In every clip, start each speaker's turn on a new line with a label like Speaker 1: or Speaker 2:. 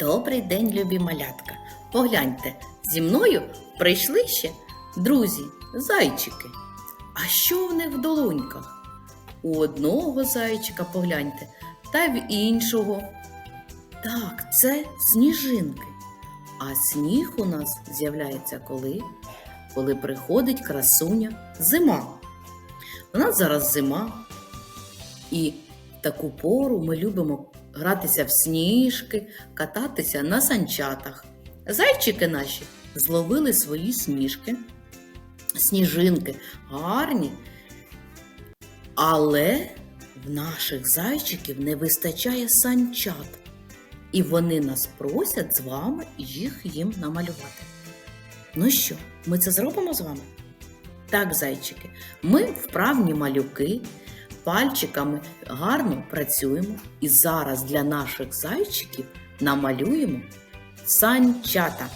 Speaker 1: Добрий день, любі малятка. Погляньте, зі мною прийшли ще друзі, зайчики. А що в них в долоньках? У одного зайчика погляньте, та в іншого. Так, це сніжинки. А сніг у нас з'являється коли? Коли приходить красуня зима. У нас зараз зима, і в таку пору ми любимо гратися в сніжки, кататися на санчатах. Зайчики наші зловили свої сніжки, сніжинки гарні, але в наших зайчиків не вистачає санчат. І вони нас просять з вами їх їм намалювати. Ну що, ми це зробимо з вами? Так, зайчики, ми вправні малюки, пальчиками гарно працюємо і зараз для наших зайчиків намалюємо санчата.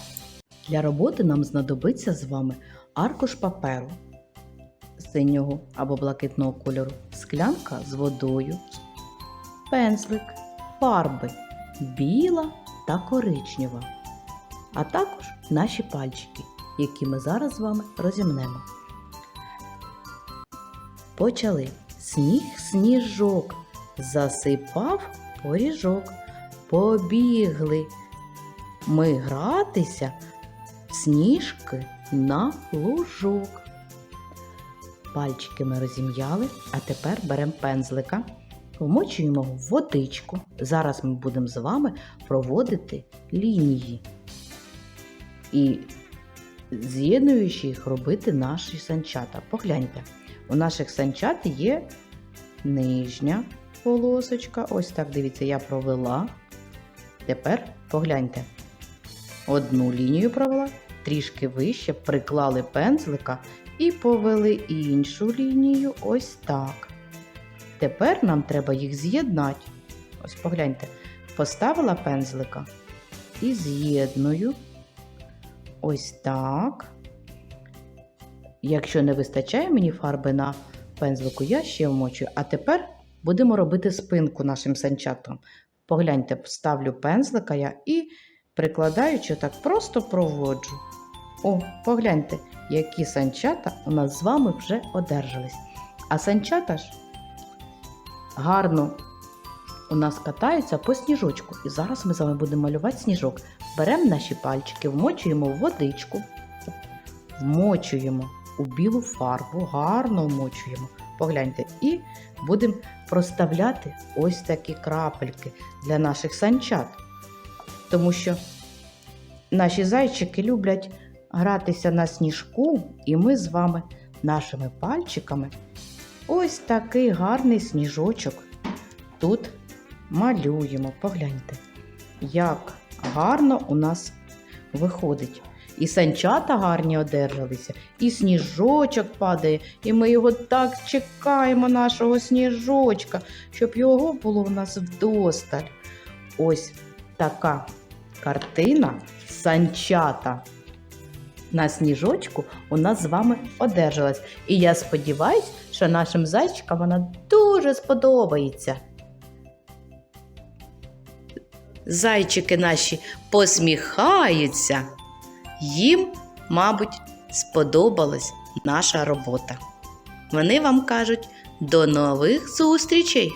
Speaker 1: Для роботи нам знадобиться з вами аркуш паперу синього або блакитного кольору, склянка з водою, пензлик, фарби біла та коричнева, а також наші пальчики, які ми зараз з вами розімнемо. Почали. Сніг сніжок, засипав поріжок. Побігли ми гратися в сніжки на лужок. Пальчики ми розім'яли, а тепер беремо пензлика, вмочуємо в водичку. Зараз ми будемо з вами проводити лінії і з'єднуючи їх робити наші санчата. Погляньте, у наших санчат є нижня полосочка. Ось так, дивіться, я провела. Тепер погляньте. Одну лінію провела, трішки вище, приклали пензлика і повели іншу лінію ось так. Тепер нам треба їх з'єднати. Ось погляньте, поставила пензлика і з'єдную. Ось так. Якщо не вистачає мені фарби на пензлику, я ще вмочую. А тепер будемо робити спинку нашим санчатам. Погляньте, ставлю пензлика я і прикладаючи так просто проводжу. О, погляньте, які санчата у нас з вами вже одержались. А санчата ж гарно у нас катаються по сніжочку. І зараз ми з вами будемо малювати сніжок. Беремо наші пальчики, вмочуємо в водичку, вмочуємо у білу фарбу, гарно вмочуємо. Погляньте, і будемо проставляти ось такі крапельки для наших санчат. Тому що наші зайчики люблять гратися на сніжку, і ми з вами нашими пальчиками ось такий гарний сніжочок тут малюємо. Погляньте, як гарно у нас виходить. І санчата гарні одержалися, і сніжочок падає, і ми його так чекаємо, нашого сніжочка, щоб його було в нас вдосталь. Ось така картина санчата на сніжочку у нас з вами одержалась. І я сподіваюся, що нашим зайчикам вона дуже сподобається. Зайчики наші посміхаються. Їм, мабуть, сподобалась наша робота. Вони вам кажуть до нових зустрічей!